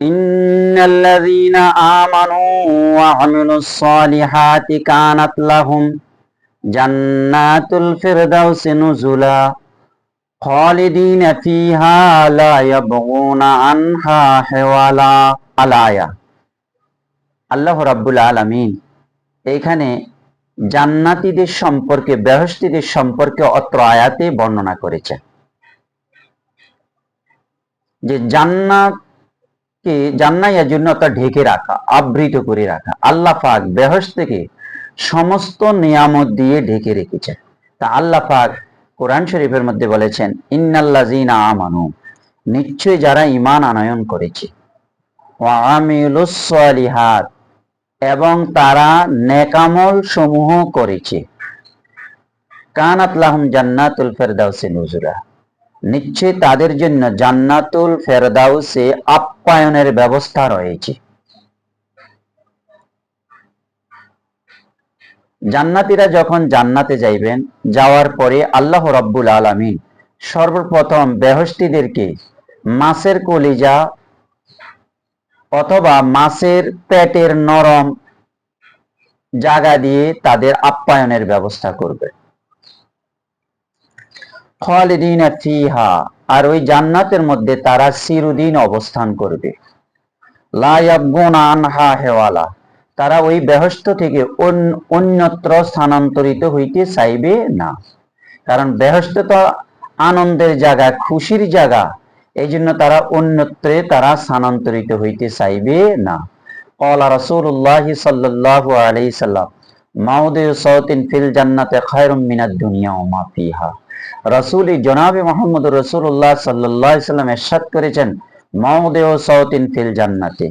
إن الذين آمنوا وعملوا الصالحات كانت لهم جنات الفردوس نزلا خالدين فيها لا يبغون عنها حوالا আলায়া আল্লাহ রাব্বুল আলামিন এখানে জান্নাতীদের সম্পর্কে বেহস্তিদের সম্পর্কে অত্র আয়াতে বর্ণনা করেছেন যে জান্নাতকে জান্নাইয়ের জন্য তা ঢেকে রাখা, আবৃত করে রাখা। আল্লাহ পাক বেহস থেকে সমস্ত নিয়ামত দিয়ে ঢেকে রেখেছেন। তা আল্লাহ পাক কোরআন শরীফের মধ্যে বলেছেন, ইন্নাল্লাযীনা আমানু। নিশ্চয় যারা ঈমান আনয়ন করেছে। ওয়া আমিলুস সালিহাত। এবং তারা নেকামল সমূহ করেছে। কানাত লাহুম জান্নাতুল ফেরদাউসে নুজুরা নিশ্চয় তাদের জন্য জান্নাতুল ফেরদাউসে আপ্যায়নের ব্যবস্থা রয়েছে। জান্নাতীরা যখন জান্নাতে যাইবেন, যাওয়ার পরে আল্লাহ রব্বুল আলামিন সর্বপ্রথম বেহস্তিদেরকে মাছের কলিজা অথবা মাছের পেটের নরম জায়গা দিয়ে তাদের আপ্যায়নের ব্যবস্থা করবে। ফিহা। আর ওই জান্নাতের মধ্যে তারা চিরদিন অবস্থান করবে। হেওয়ালা। তারা ওই বেহস্ত থেকে অন্য- অন্যত্র স্থানান্তরিত হইতে চাইবে না। কারণ বেহস্ত তো আনন্দের জায়গা, খুশির জায়গা। এই জন্য তারা অন্যত্রে তারা স্থানান্তরিত হইতে চাইবে না। কলা রসুল্লাহ সাল্লাহ আলাই সাল্লাম। মাউদে সৌতিন ফিল জান্নাতে খায়রুম দুনিয়া ও ফিল জান্নাতে।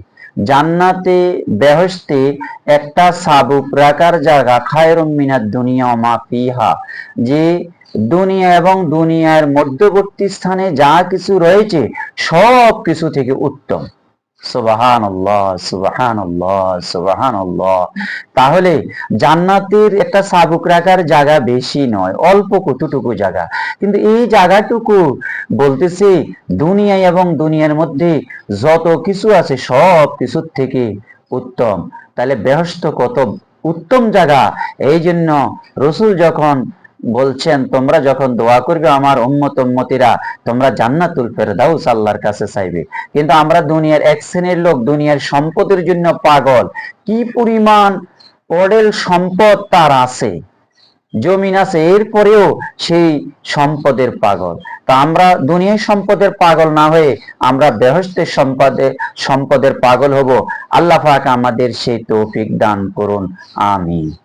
জান্নাতে বেহস্তে একটা সাবুক রাখার জায়গা খায়রুম দুনিয়া ও যে দুনিয়া এবং দুনিয়ার মধ্যবর্তী স্থানে যা কিছু রয়েছে সব কিছু থেকে উত্তম। সুবাহান সুবাহান সুবাহান তাহলে জান্নাতের একটা সাবুক রাখার জায়গা বেশি নয়, অল্প কতটুকু জায়গা? কিন্তু এই জায়গাটুকু বলতেছে দুনিয়ায় এবং দুনিয়ার মধ্যে যত কিছু আছে সব কিছুর থেকে উত্তম। তাহলে বেহস্ত কত উত্তম জায়গা? এই জন্য রসুল যখন বলছেন, তোমরা যখন দোয়া করবে আমার উম্মত উম্মতিরা, তোমরা জান্নাতুল ফেরদাউস আল্লাহর কাছে চাইবে। কিন্তু আমরা দুনিয়ার এক শ্রেণির লোক, দুনিয়ার সম্পদের জন্য পাগল। কি পরিমাণ অডেল সম্পদ তার আছে? জমিন আছে, এরপরেও সেই সম্পদের পাগল। তা আমরা দুনিয়ার সম্পদের পাগল না হয়ে আমরা বেহস্তের সম্পদে, সম্পদের পাগল হব। আল্লাহ পাক আমাদের সেই তৌফিক দান করুন। আমিন।